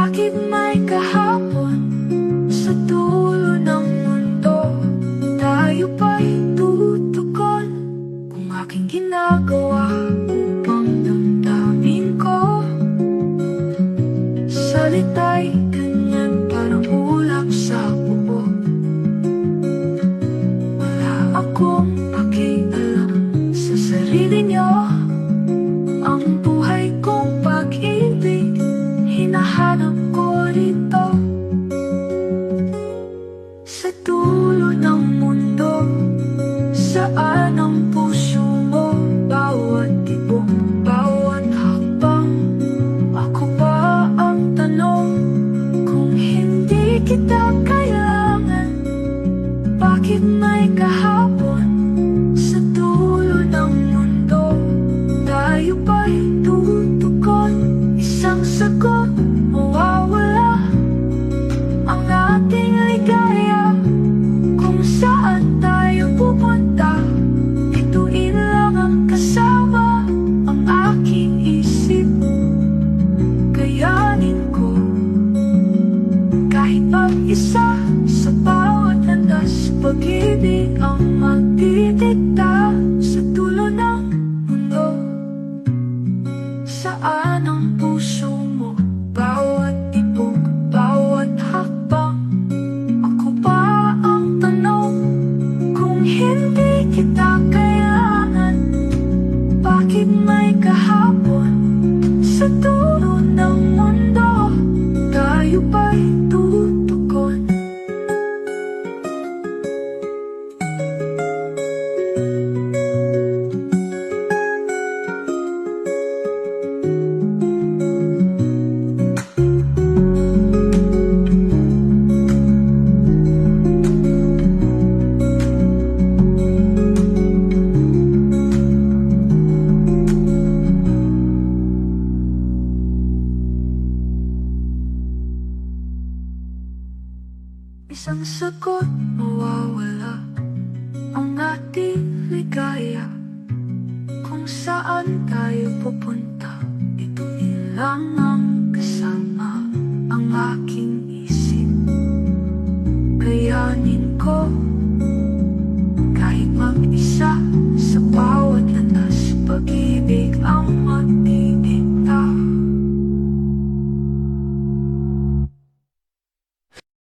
Bakit may kahapon sa dulo ng mundo? Tayo pa'y tutukon kung aking ginagawa upang damdamin ko. Salita'y kita kailangan Bakit may kahapon? Mag-isa Sa bawat landas Pag-ibig ang magdidikta Sa dulo ng mundo Saan ang puso mo? Bawat tibok, bawat hakbang Ako ba ang tanong? Kung hindi kita kailangan Bakit may kahapon? Sa dulo Isang sagot mawawala Ang ating ligaya. Kung saan tayo pupunta Ito lang ang kasama Ang aking